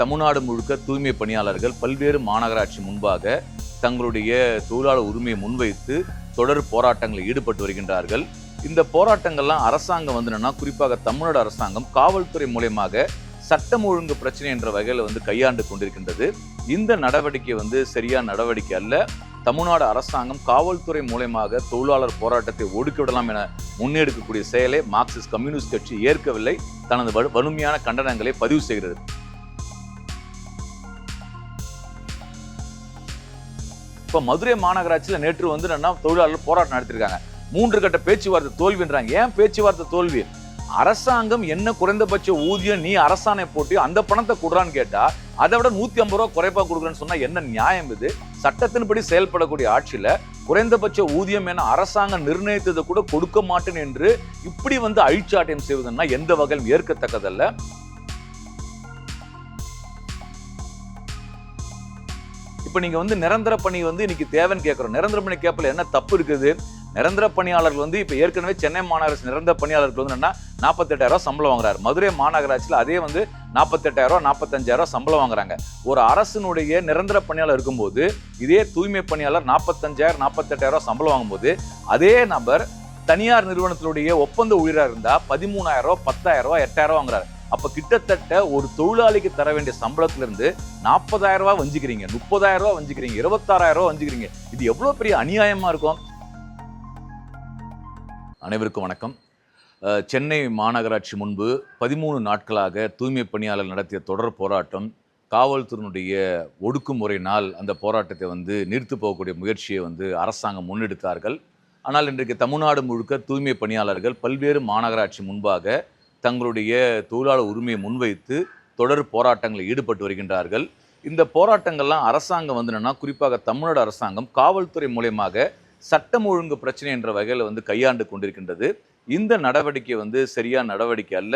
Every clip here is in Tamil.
தமிழ்நாடு முழுக்க தூய்மை பணியாளர்கள் பல்வேறு மாநகராட்சி முன்பாக தங்களுடைய தொழிலாளர் உரிமையை முன்வைத்து தொடர் போராட்டங்களில் ஈடுபட்டு வருகின்றார்கள். இந்த போராட்டங்கள்லாம் அரசாங்கம் வந்து என்னன்னா குறிப்பாக தமிழ்நாடு அரசாங்கம் காவல்துறை மூலயமாக சட்டம் ஒழுங்கு பிரச்சனை என்ற வகையில் வந்து கையாண்டு கொண்டிருக்கின்றது. இந்த நடவடிக்கை வந்து சரியான நடவடிக்கை அல்ல. தமிழ்நாடு அரசாங்கம் காவல்துறை மூலயமாக தொழிலாளர் போராட்டத்தை ஒடுக்கிவிடலாம் என முன்னெடுக்கக்கூடிய செயலை மார்க்சிஸ்ட் கம்யூனிஸ்ட் கட்சி ஏற்கவில்லை. தனது வலிமையான கண்டனங்களை பதிவு செய்கிறது. இப்போ மதுரை மாநகராட்சியில் நேற்று வந்து என்னன்னா தொழிலாளர்கள் போராட்டம் நடத்திருக்காங்க. மூன்று கட்ட பேச்சுவார்த்தை தோல்வின்றாங்க ஏன் பேச்சுவார்த்தை தோல்வி? அரசாங்கம் என்ன குறைந்தபட்ச ஊதியம் நீ அரசாணை போட்டு அந்த பணத்தை கொடுறான்னு கேட்டா அதை விட நூத்தி ஐம்பது ரூபா குறைப்பா கொடுக்குறேன்னு சொன்னா என்ன நியாயம் இது? சட்டத்தின்படி செயல்படக்கூடிய ஆட்சியில குறைந்தபட்ச ஊதியம் என அரசாங்கம் நிர்ணயித்ததை கூட கொடுக்க மாட்டேன் என்று இப்படி வந்து அழிச்சாட்டியம் செய்வதுன்னா எந்த வகையிலும் ஏற்கத்தக்கதல்ல. இப்போ நீங்கள் வந்து நிரந்தர பணி வந்து இன்னைக்கு தேவைன்னு கேட்குறோம் நிரந்தர பணி கேட்பல என்ன தப்பு இருக்குது? நிரந்தர பணியாளர்கள் வந்து இப்போ ஏற்கனவே சென்னை மாநகராட்சி நிரந்தர பணியாளர்கள் வந்து என்னன்னா நாற்பத்தெட்டாயிரம் சம்பளம் வாங்குறாரு. மதுரை மாநகராட்சியில் அதே வந்து நாற்பத்தெட்டாயிரம் நாற்பத்தஞ்சாயிரம் சம்பளம் வாங்குறாங்க. ஒரு அரசினுடைய நிரந்தர பணியாளர் இருக்கும்போது இதே தூய்மை பணியாளர் நாற்பத்தஞ்சாயிரம் நாற்பத்தெட்டாயிரம் சம்பளம் வாங்கும்போது அதே நபர் தனியார் நிறுவனத்தினுடைய ஒப்பந்த ஊழியராக இருந்தால் பதிமூணாயிரம் ரூபா பத்தாயிரம் ரூபா எட்டாயிரம் வாங்குறாரு. அப்போ கிட்டத்தட்ட ஒரு தொழிலாளிக்கு தர வேண்டிய சம்பளத்திலிருந்து நாற்பதாயிரம் ரூபாய் வஞ்சிக்கிறீங்க முப்பதாயிரம் ரூபாய் வஞ்சிக்கிறீங்க இருபத்தாறாயிரம் ரூபாய் வஞ்சிக்கிறீங்க. இது எவ்வளோ பெரிய அநியாயமாக இருக்கும்? அனைவருக்கும் வணக்கம். சென்னை மாநகராட்சி முன்பு பதிமூணு நாட்களாக தூய்மை பணியாளர் நடத்திய தொடர் போராட்டம் காவல்துறையினுடைய ஒடுக்குமுறையினால் அந்த போராட்டத்தை வந்து நிறுத்து போகக்கூடிய முயற்சியை வந்து அரசாங்கம் முன்னெடுத்தார்கள். ஆனால் இன்றைக்கு தமிழ்நாடு முழுக்க தூய்மை பணியாளர்கள் பல்வேறு மாநகராட்சி முன்பாக தங்களுடைய தொழிலாளர் உரிமையை முன்வைத்து தொடர் போராட்டங்களில் ஈடுபட்டு வருகின்றார்கள். இந்த போராட்டங்கள்லாம் அரசாங்கம் வந்து என்னென்னா குறிப்பாக தமிழ்நாடு அரசாங்கம் காவல்துறை மூலியமாக சட்டம் ஒழுங்கு பிரச்சனை என்ற வகையில் வந்து கையாண்டு கொண்டிருக்கின்றது. இந்த நடவடிக்கை வந்து சரியான நடவடிக்கை அல்ல.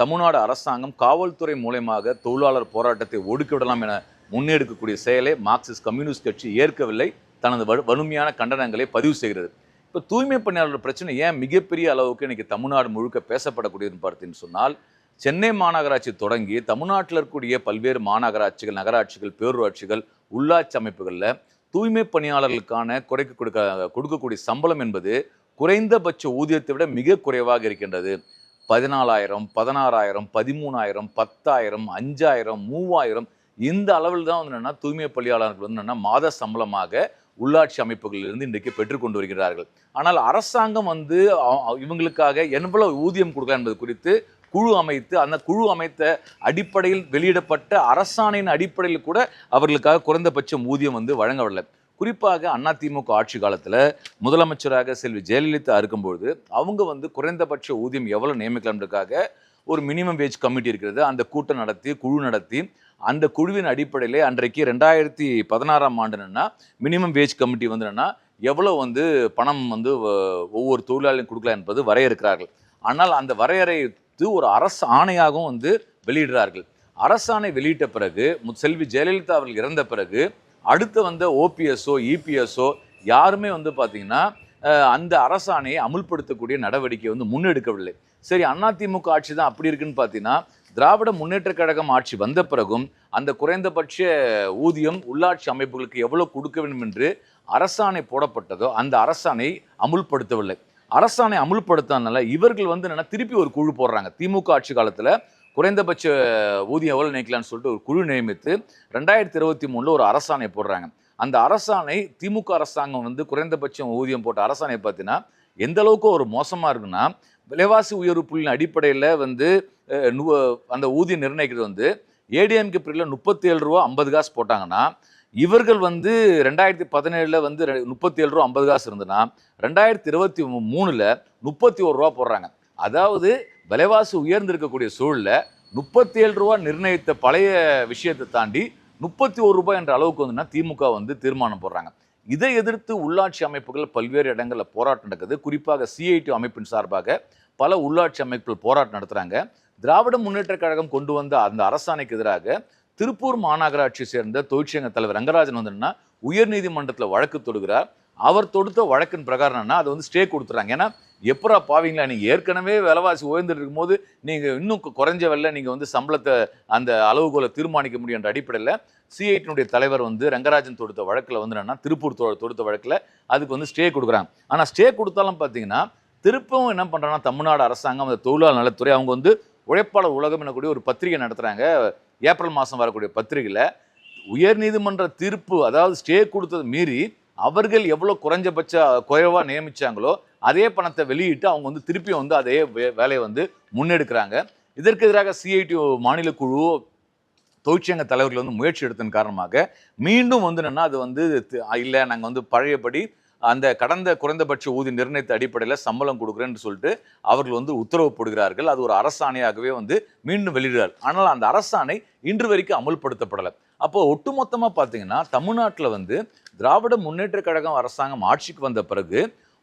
தமிழ்நாடு அரசாங்கம் காவல்துறை மூலயமாக தொழிலாளர் போராட்டத்தை ஒடுக்கிவிடலாம் என முன்னெடுக்கக்கூடிய செயலை மார்க்சிஸ்ட் கம்யூனிஸ்ட் கட்சி ஏற்கவில்லை. தனது வ வலிமையான கண்டனங்களை பதிவு செய்கிறது. இப்போ தூய்மை பணியாளர் பிரச்சனை ஏன் மிகப்பெரிய அளவுக்கு இன்றைக்கி தமிழ்நாடு முழுக்க பேசப்படக்கூடியதுன்னு பார்த்தீங்கன்னு சொன்னால் சென்னை மாநகராட்சி தொடங்கி தமிழ்நாட்டில் இருக்கக்கூடிய பல்வேறு மாநகராட்சிகள் நகராட்சிகள் பேரூராட்சிகள் உள்ளாட்சி அமைப்புகளில் தூய்மை பணியாளர்களுக்கான குறைக்க கொடுக்க கொடுக்கக்கூடிய சம்பளம் என்பது குறைந்தபட்ச ஊதியத்தை விட மிக குறைவாக இருக்கின்றது. பதினாலாயிரம் பதினாறாயிரம் பதிமூணாயிரம் பத்தாயிரம் அஞ்சாயிரம் மூவாயிரம் இந்த அளவில் தான் வந்து என்னென்னா தூய்மை பணியாளர்கள் வந்து என்னென்னா மாத சம்பளமாக உள்ளாட்சி அமைப்புகளிலிருந்து இன்றைக்கு பெற்றுக்கொண்டு வருகிறார்கள். ஆனால் அரசாங்கம் வந்து இவங்களுக்காக எவ்வளவு ஊதியம் கொடுக்கலாம் என்பது குறித்து குழு அமைத்து அந்த குழு அமைத்த அடிப்படையில் வெளியிடப்பட்ட அரசாணையின் அடிப்படையில் கூட அவர்களுக்காக குறைந்தபட்சம் ஊதியம் வந்து வழங்கவில்லை குறிப்பாக அதிமுக ஆட்சி காலத்தில் முதலமைச்சராக செல்வி ஜெயலலிதா இருக்கும்பொழுது அவங்க வந்து குறைந்தபட்ச ஊதியம் எவ்வளோ நியமிக்கலாம்ன்றதுக்காக ஒரு மினிமம் வேஜ் கமிட்டி இருக்கிறது. அந்த கூட்டம் நடத்தி குழு நடத்தி அந்த குழுவின் அடிப்படையிலே அன்றைக்கு ரெண்டாயிரத்தி பதினாறாம் ஆண்டுனா மினிமம் வேஜ் கமிட்டி வந்து என்னென்னா எவ்வளோ வந்து பணம் வந்து ஒவ்வொரு தொழிலாளியும் கொடுக்கலாம் என்பது வரையறுக்கிறார்கள். ஆனால் அந்த வரையறைத்து ஒரு அரசு ஆணையாகவும் வந்து வெளியிடுறார்கள். அரசாணை வெளியிட்ட பிறகு மு- செல்வி ஜெயலலிதா அவர்கள் இறந்த பிறகு அடுத்து வந்த ஓபிஎஸ்ஓ இபிஎஸ்ஓ யாருமே வந்து பார்த்திங்கன்னா அந்த அரசாணையை அமுல்படுத்தக்கூடிய நடவடிக்கை வந்து முன்னெடுக்கவில்லை. சரி அதிமுக ஆட்சி தான் அப்படி இருக்குன்னு பார்த்தீங்கன்னா திராவிட முன்னேற்ற கழகம் ஆட்சி வந்த பிறகும் அந்த குறைந்தபட்ச ஊதியம் உள்ளாட்சி அமைப்புகளுக்கு எவ்வளோ கொடுக்க வேண்டும் என்று அரசாணை போடப்பட்டதோ அந்த அரசாணை அமுல்படுத்தவில்லை. அரசாணை அமுல்படுத்தாதனால இவர்கள் வந்து என்னென்னா திருப்பி ஒரு குழு போடுறாங்க. திமுக ஆட்சி காலத்தில் குறைந்தபட்ச ஊதியம் எவ்வளோ நினைக்கலாம்னு சொல்லிட்டு ஒரு குழு நியமித்து ரெண்டாயிரத்தி இருபத்தி மூணுல ஒரு அரசாணை போடுறாங்க. அந்த அரசாணை திமுக அரசாங்கம் வந்து குறைந்தபட்சம் ஊதியம் போட்ட அரசாணை பார்த்தீங்கன்னா எந்த அளவுக்கு ஒரு மோசமாக இருக்குன்னா விலைவாசி உயர்வு புள்ளியின் அடிப்படையில் வந்து அந்த ஊதியம் நிர்ணயிக்கிறது வந்து ஏடிஎம்கே பிரிவில் முப்பத்தி ஏழு ரூபா ஐம்பது காசு போட்டாங்கன்னா இவர்கள் வந்து ரெண்டாயிரத்தி பதினேழில் வந்து முப்பத்தி ஏழு ரூபா ஐம்பது காசு இருந்ததுன்னா ரெண்டாயிரத்தி இருபத்தி மூணில் முப்பத்தி ஒரு ரூபா போடுறாங்க. அதாவது விலைவாசி உயர்ந்திருக்கக்கூடிய சூழலில் முப்பத்தி ஏழு ரூபா நிர்ணயித்த பழைய விஷயத்தை தாண்டி முப்பத்தி ஒரு ரூபாய் என்ற அளவுக்கு வந்துன்னா திமுக வந்து தீர்மானம் போடுறாங்க. இதை எதிர்த்து உள்ளாட்சி அமைப்புகள் பல்வேறு இடங்களில் போராட்டம் நடக்குது. குறிப்பாக சிஐடி அமைப்பின் சார்பாக பல உள்ளாட்சி அமைப்புகள் போராட்டம் நடத்துகிறாங்க திராவிட முன்னேற்ற கழகம் கொண்டு வந்த அந்த அரசாணைக்கு எதிராக திருப்பூர் மாநகராட்சியை சேர்ந்த தொழிற்சங்க தலைவர் ரங்கராஜன் வந்து உயர்நீதிமன்றத்தில் வழக்கு தொடுகிறார். அவர் தொடுத்த வழக்கின் பிரகாரம் என்னன்னா அது வந்து ஸ்டே கொடுத்துறாங்க. ஏன்னா எப்பரா பாவீங்களா? நீங்கள் ஏற்கனவே விலைவாசி உயர்ந்துட்டு இருக்கும்போது நீங்கள் இன்னும் குறைஞ்ச விலைல நீங்கள் வந்து சம்பளத்தை அந்த அளவுகோலை தீர்மானிக்க முடியும் என்ற அடிப்படையில் சிஐடினுடைய தலைவர் வந்து ரங்கராஜன் தொடுத்த வழக்கில் வந்து என்னென்னா திருப்பூர் தொ- தொடுத்த வழக்கில் அதுக்கு வந்து ஸ்டே கொடுக்குறாங்க. ஆனால் ஸ்டே கொடுத்தாலும் பார்த்தீங்கன்னா திருப்பவும் என்ன பண்ணுறாங்கன்னா தமிழ்நாடு அரசாங்கம் அந்த தொழிலாளர் நலத்துறை அவங்க வந்து உழைப்பாளர் உலகம் எனக்கூடிய ஒரு பத்திரிகை நடத்துகிறாங்க ஏப்ரல் மாதம் வரக்கூடிய பத்திரிகையில் உயர்நீதிமன்ற தீர்ப்பு அதாவது ஸ்டே கொடுத்தது மீறி அவர்கள் எவ்வளோ குறைஞ்சபட்ச குறைவாக நியமிச்சாங்களோ அதே பணத்தை வெளியிட்டு அவங்க வந்து திருப்பியும் வந்து அதே வே- வேலையை வந்து முன்னெடுக்கிறாங்க. இதற்கு எதிராக சிஐடி மாநில குழு தொழிற்சங்க தலைவர்கள் வந்து முயற்சி எடுத்ததன் காரணமாக மீண்டும் வந்து என்னென்னா அது வந்து இல்லை நாங்கள் வந்து பழையபடி அந்த கடந்த குறைந்தபட்ச ஊதிய நிர்ணயத்த அடிப்படையில் சம்பளம் கொடுக்குறேன்னு சொல்லிட்டு அவர்கள் வந்து உத்தரவு போடுகிறார்கள். அது ஒரு அரசாணையாகவே வந்து மீண்டும் வெளியிடுறார். ஆனால் அந்த அரசாணை இன்று வரைக்கும் அமல்படுத்தப்படலை. அப்போ ஒட்டுமொத்தமாக பார்த்தீங்கன்னா தமிழ்நாட்டில் வந்து திராவிட முன்னேற்ற கழகம் அரசாங்கம் ஆட்சிக்கு வந்த பிறகு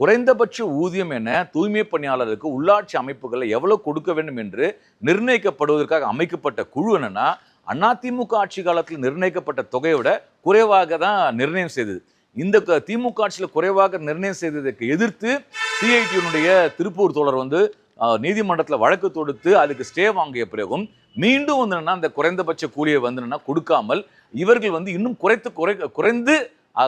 குறைந்தபட்ச ஊதியம் என தூய்மை பணியாளருக்கு உள்ளாட்சி அமைப்புகளை எவ்வளவு கொடுக்க வேண்டும் என்று நிர்ணயிக்கப்படுவதற்காக அமைக்கப்பட்ட குழு என்னன்னா அதிமுக ஆட்சி காலத்தில் நிர்ணயிக்கப்பட்ட தொகையோட குறைவாக தான் நிர்ணயம் செய்தது. இந்த திமுக ஆட்சியில் குறைவாக நிர்ணயம் செய்ததற்கு எதிர்த்து சிஐடியினுடைய திருப்பூர் தோழர் வந்து நீதிமன்றத்தில் வழக்கு தொடுத்து அதுக்கு ஸ்டே வாங்கிய பிறகும் மீண்டும் வந்து அந்த குறைந்தபட்ச கூலியை வந்து கொடுக்காமல் இவர்கள் வந்து இன்னும் குறைத்து குறை குறைந்து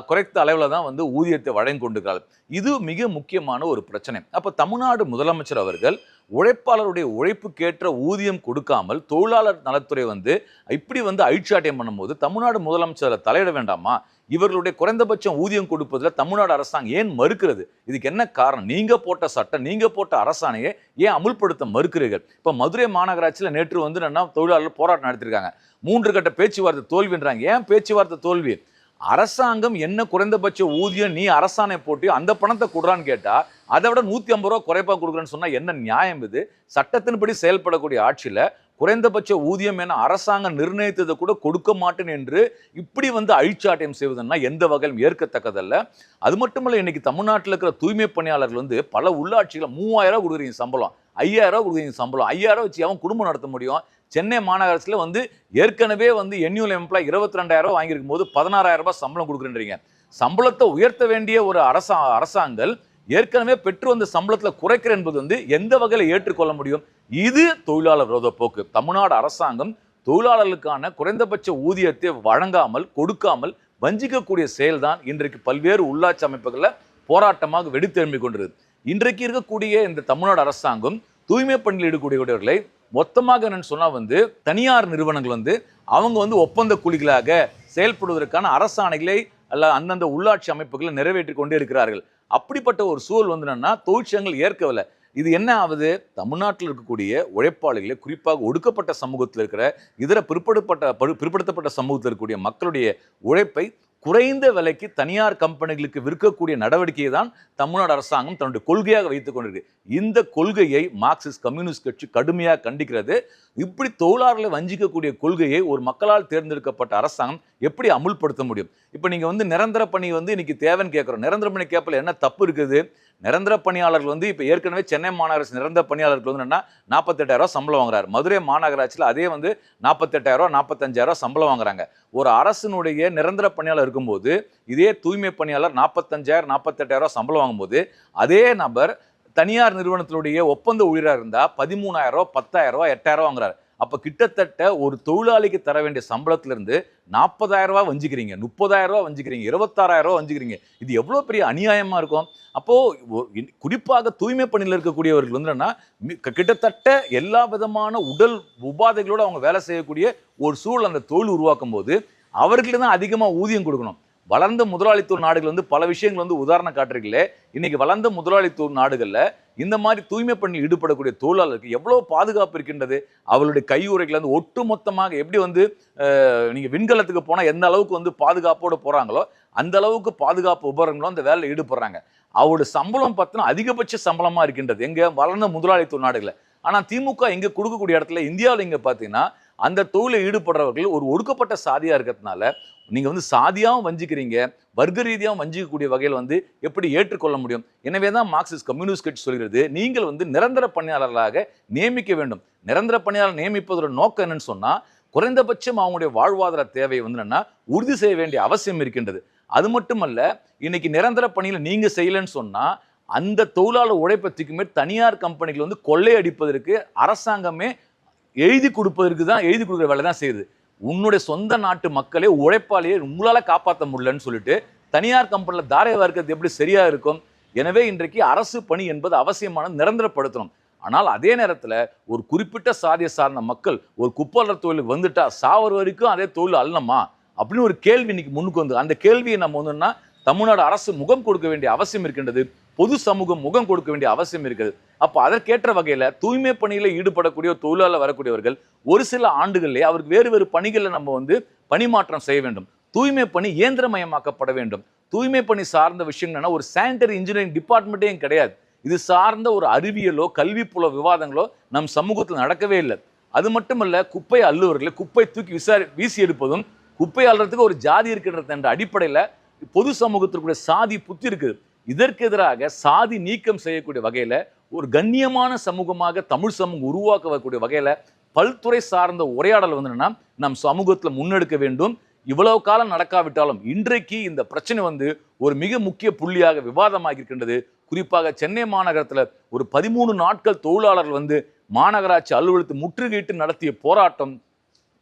குறைத்த அளவில் தான் வந்து ஊதியத்தை வழங்கி கொண்டிருக்கிறார்கள் இது மிக முக்கியமான ஒரு பிரச்சனை. அப்போ தமிழ்நாடு முதலமைச்சர் அவர்கள் உழைப்பாளருடைய உழைப்புக்கேற்ற ஊதியம் கொடுக்காமல் தொழிலாளர் நலத்துறை வந்து இப்படி வந்து அழிச்சாட்டியம் பண்ணும்போது தமிழ்நாடு முதலமைச்சர் தலையிட வேண்டாமா? இவர்களுடைய குறைந்தபட்சம் ஊதியம் கொடுப்பதில் தமிழ்நாடு அரசாங்கம் ஏன் மறுக்கிறது? இதுக்கு என்ன காரணம்? நீங்கள் போட்ட சட்டம் நீங்கள் போட்ட அரசாணையை ஏன் அமுல்படுத்த மறுக்கிறீர்கள்? இப்போ மதுரை மாநகராட்சியில் நேற்று வந்து என்ன தொழிலாளர் போராட்டம் நடத்திருக்காங்க மூன்று கட்ட பேச்சுவார்த்தை தோல்வின்றாங்க. ஏன் பேச்சுவார்த்தை தோல்வி? அரசாங்கம் என்ன குறைந்தபட்ச ஊதியம் நீ அரசாணை போட்டு அந்த பணத்தை கொடுறான்னு கேட்டால் அதை விட நூற்றி ஐம்பது ரூபா குறைப்பாக கொடுக்குறேன்னு சொன்னால் என்ன நியாயம் இது? சட்டத்தின்படி செயல்படக்கூடிய ஆட்சியில் குறைந்தபட்ச ஊதியம் என அரசாங்கம் நிர்ணயித்ததை கூட கொடுக்க மாட்டேன் என்று இப்படி வந்து அழிச்சாட்டியம் செய்வதுன்னா எந்த வகையிலும் ஏற்கத்தக்கதல்ல. அது மட்டுமல்ல இன்னைக்கு தமிழ்நாட்டில் இருக்கிற தூய்மை பணியாளர்கள் வந்து பல உள்ளாட்சிகளை மூவாயிரம் ரூபா கொடுக்குறீங்க சம்பளம் ஐயாயிரம் ரூபா கொடுக்குறீங்க சம்பளம் ஐயாயிரம் வச்சு அவன் குடும்பம் நடத்த முடியும்? சென்னை மாநகராட்சியில் வந்து ஏற்கனவே வந்து என்யூல் எம்ப்ளாய் இருபத்தி ரெண்டாயிரம் ரூபாய் வாங்கியிருக்கும் போது பதினாறாயிரம் ரூபாய் சம்பளம் கொடுக்குறேன்றீங்க. சம்பளத்தை உயர்த்த வேண்டிய ஒரு அரசா அரசாங்கம் ஏற்கனவே பெற்று வந்த சம்பளத்தில் குறைக்கிற என்பது வந்து எந்த வகையில் ஏற்றுக்கொள்ள முடியும்? இது தொழிலாளர் விரோத போக்கு. தமிழ்நாடு அரசாங்கம் தொழிலாளர்களுக்கான குறைந்தபட்ச ஊதியத்தை வழங்காமல் கொடுக்காமல் வஞ்சிக்கக்கூடிய செயல்தான் இன்றைக்கு பல்வேறு உள்ளாட்சி அமைப்புகளில் போராட்டமாக வெடித்தெழும்பிக் கொண்டிருது இன்றைக்கு இருக்கக்கூடிய இந்த தமிழ்நாடு அரசாங்கம் தூய்மை பணியில் ஈடுபடக்கூடியவர்களை மொத்தமாக என்னன்னு சொன்னால் வந்து தனியார் நிறுவனங்கள் வந்து அவங்க வந்து ஒப்பந்த கூலிகளாக செயல்படுவதற்கான அரசாணைகளை அல்ல அந்தந்த உள்ளாட்சி அமைப்புகளை நிறைவேற்றி கொண்டே இருக்கிறார்கள். அப்படிப்பட்ட ஒரு சூழல் வந்து என்னன்னா தொழிற்சங்கங்கள் ஏற்கவில்லை. இது என்ன ஆகுது? தமிழ்நாட்டில் இருக்கக்கூடிய உழைப்பாளிகளை குறிப்பாக ஒடுக்கப்பட்ட சமூகத்தில் இருக்கிற இதர பிற்படுத்தப்பட்ட படு- பிற்படுத்தப்பட்ட சமூகத்தில் இருக்கக்கூடிய மக்களுடைய உழைப்பை குறைந்த விலைக்கு தனியார் கம்பெனிகளுக்கு விற்கக்கூடிய நடவடிக்கையை தான் தமிழ்நாடு அரசாங்கம் தன்னுடைய கொள்கையாக வைத்துக் கொண்டிருக்கு. இந்த கொள்கையை மார்க்சிஸ்ட் கம்யூனிஸ்ட் கட்சி கடுமையாக கண்டிக்கிறது. இப்படி தொழிலாளர்களை வஞ்சிக்கக்கூடிய கொள்கையை ஒரு மக்களால் தேர்ந்தெடுக்கப்பட்ட அரசாங்கம் எப்படி அமுல்படுத்த முடியும்? இப்போ நீங்கள் வந்து நிரந்தர பணி வந்து இன்னைக்கு தேவைன்னு கேட்குறோம் நிரந்தர பணி கேட்பல என்ன தப்பு இருக்குது? நிரந்தர பணியாளர்கள் வந்து இப்போ ஏற்கனவே சென்னை மாநகராட்சி நிரந்தர பணியாளர்கள் வந்து என்னன்னா நாற்பத்தெட்டாயிரம் சம்பளம் வாங்குறாரு. மதுரை மாநகராட்சியில் அதே வந்து நாற்பத்தெட்டாயிரம் நாற்பத்தஞ்சாயிரம் சம்பளம் வாங்குறாங்க. ஒரு அரசினுடைய நிரந்தர பணியாளர் இருக்கும்போது இதே தூய்மை பணியாளர் நாற்பத்தஞ்சாயிரம் நாற்பத்தெட்டாயிரம் சம்பளம் வாங்கும்போது அதே நபர் தனியார் நிறுவனத்தினுடைய ஒப்பந்த ஊழியராக இருந்தால் பதிமூணாயிரம் ரூபா பத்தாயிரம் ரூபா எட்டாயிரம் வாங்குறாரு. அப்போ கிட்டத்தட்ட ஒரு தொழிலாளிக்கு தர வேண்டிய சம்பளத்திலிருந்து நாற்பதாயிரம் ரூபா வஞ்சிக்கிறீங்க முப்பதாயிரம் ரூபா வஞ்சிக்கிறீங்க இருபத்தாறாயிரம் ரூபா வஞ்சிக்கிறீங்க. இது எவ்வளோ பெரிய அநியாயமாக இருக்கும்? அப்போது குறிப்பாக தூய்மை பணியில் இருக்கக்கூடியவர்கள் வந்து கிட்டத்தட்ட எல்லா விதமான உடல் உபாதைகளோட அவங்க வேலை செய்யக்கூடிய ஒரு சூழல் அந்த தொழில் உருவாக்கும் போது அவர்களுக்கு தான் அதிகமாக ஊதியம் கொடுக்கணும். வளர்ந்த முதலாளித்துவ நாடுகள் வந்து பல விஷயங்கள் வந்து உதாரணம் காட்டுறீங்களே இன்னைக்கு வளர்ந்த முதலாளித்துவ நாடுகளில் இந்த மாதிரி தூய்மை பண்ணி ஈடுபடக்கூடிய தொழிலாளருக்கு எவ்வளோ பாதுகாப்பு இருக்கின்றது? அவளுடைய கையுறைகள் வந்து ஒட்டு மொத்தமாக எப்படி வந்து நீங்கள் விண்கலத்துக்கு போனால் எந்த அளவுக்கு வந்து பாதுகாப்போடு போகிறாங்களோ அந்த அளவுக்கு பாதுகாப்பு உபகரணங்களும் அந்த வேலையில் ஈடுபடுறாங்க. அவரோட சம்பளம் பார்த்தோன்னா அதிகபட்ச சம்பளமாக இருக்கின்றது. எங்கே வளர்ந்த முதலாளித்துவ நாடுகளில். ஆனால் திமுக இங்கே கொடுக்கக்கூடிய இடத்துல இந்தியாவில் இங்கே பார்த்தீங்கன்னா அந்த தொழிலில் ஈடுபடுறவர்கள் ஒரு ஒடுக்கப்பட்ட சாதியாக இருக்கிறதுனால நீங்கள் வந்து சாதியாகவும் வஞ்சிக்கிறீங்க வர்க்க ரீதியாகவும் வஞ்சிக்கக்கூடிய வகையில் வந்து எப்படி ஏற்றுக்கொள்ள முடியும்? எனவே தான் மார்க்சிஸ்ட் கம்யூனிஸ்ட் கட்சி சொல்கிறது நீங்கள் வந்து நிரந்தர பணியாளர்களாக நியமிக்க வேண்டும். நிரந்தர பணியாளர் நியமிப்பதோட நோக்கம் என்னன்னு சொன்னால் குறைந்தபட்சம் அவங்களுடைய வாழ்வாதார தேவையை வந்து என்னன்னா உறுதி செய்ய வேண்டிய அவசியம் இருக்கின்றது. அது மட்டுமல்ல இன்னைக்கு நிரந்தர பணியில் நீங்கள் செய்யலைன்னு சொன்னால் அந்த தொழிலாளர் உழைப்பை தனியார் கம்பெனிகள் வந்து கொள்ளையடிப்பதற்கு அரசாங்கமே எழுதி கொடுப்பதற்கு தான் எழுதி கொடுக்குற வேலை தான் செய்யுது. உன்னுடைய சொந்த நாட்டு மக்களே உழைப்பாலேயே உங்களால் காப்பாற்ற முடியலன்னு சொல்லிட்டு தனியார் கம்பெனியில் தாரை வார்க்கிறது எப்படி சரியாக இருக்கும்? எனவே இன்றைக்கு அரசு பணி என்பது அவசியமானது நிரந்தரப்படுத்தணும். ஆனால் அதே நேரத்தில் ஒரு குறிப்பிட்ட சாதியை சார்ந்த மக்கள் ஒரு குப்பாளர் தொழிலுக்கு வந்துட்டா சாவர் வரைக்கும் அதே தொழில் அல்லமா அப்படின்னு ஒரு கேள்வி இன்னைக்கு முன்னுக்கு வந்து அந்த கேள்வியை நம்ம வந்துன்னா தமிழ்நாடு அரசு முகம் கொடுக்க வேண்டிய அவசியம் இருக்கின்றது. பொது சமூகம் முகம் கொடுக்க வேண்டிய அவசியம் இருக்குது. அப்போ அதற்கேற்ற வகையில் தூய்மை பணியில் ஈடுபடக்கூடிய தொழிலாளர் வரக்கூடியவர்கள் ஒரு சில ஆண்டுகளிலே அவருக்கு வேறு வேறு பணிகளில் நம்ம வந்து பணிமாற்றம் செய்ய வேண்டும். தூய்மை பணி இயந்திரமயமாக்கப்பட வேண்டும். தூய்மை பணி சார்ந்த விஷயங்கள்னா ஒரு சானிட்டரி இன்ஜினியரிங் டிபார்ட்மெண்ட்டே கிடையாது. இது சார்ந்த ஒரு அறிவியலோ கல்வி புல விவாதங்களோ நம் சமூகத்தில் நடக்கவே இல்லை. அது மட்டுமல்ல குப்பை அள்ளுவர்களை குப்பை தூக்கி விசாரி வீசி எடுப்பதும் குப்பை அள்ளுறதுக்கு ஒரு ஜாதி இருக்கின்றது என்ற அடிப்படையில் பொது சமூகத்திற்குரிய சாதி புத்தி இருக்குது. இதற்கு எதிராக சாதி நீக்கம் செய்யக்கூடிய வகையில் ஒரு கண்ணியமான சமூகமாக தமிழ் சமூகம் உருவாக்கக்கூடிய வகையில் பல்துறை சார்ந்த உரையாடல் வந்து என்னன்னா நம் சமூகத்தில் முன்னெடுக்க வேண்டும். இவ்வளவு காலம் நடக்காவிட்டாலும் இன்றைக்கு இந்த பிரச்சனை வந்து ஒரு மிக முக்கிய புள்ளியாக விவாதமாக இருக்கின்றது. குறிப்பாக சென்னை மாநகரத்தில் ஒரு பதிமூணு நாட்கள் தொழிலாளர்கள் வந்து மாநகராட்சி அலுவலகத்தை முற்றுகையிட்டு நடத்திய போராட்டம்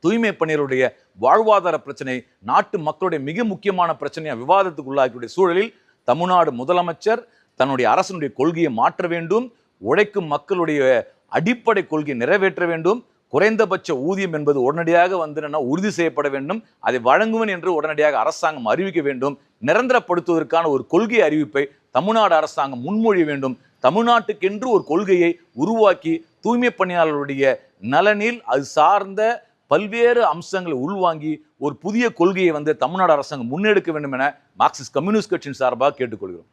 தூய்மை பணியருடைய வாழ்வாதார பிரச்சனை நாட்டு மக்களுடைய மிக முக்கியமான பிரச்சனையாக விவாதத்துக்கு சூழலில் தமிழ்நாடு முதலமைச்சர் தன்னுடைய அரசனுடைய கொள்கையை மாற்ற வேண்டும் உழைக்கும் மக்களுடைய அடிப்படை கொள்கையை நிறைவேற்ற வேண்டும் குறைந்தபட்ச ஊதியம் என்பது உடனடியாக வந்து உறுதி செய்யப்பட வேண்டும் அதை வழங்குவேன் என்று உடனடியாக அரசாங்கம் அறிவிக்க வேண்டும் நிரந்தரப்படுத்துவதற்கான ஒரு கொள்கை அறிவிப்பை தமிழ்நாடு அரசாங்கம் முன்மொழிய வேண்டும் தமிழ்நாட்டுக்கென்று ஒரு கொள்கையை உருவாக்கி தூய்மை பணியாளர்களுடைய நலனில் அது சார்ந்த பல்வேறு அம்சங்களை உள்வாங்கி ஒரு புதிய கொள்கையை வந்து தமிழ்நாடு அரசாங்கம் முன்னெடுக்க வேண்டும் என மார்க்சிஸ்ட் கம்யூனிஸ்ட் கட்சியின் சார்பாக கேட்டுக்கொள்கிறோம்.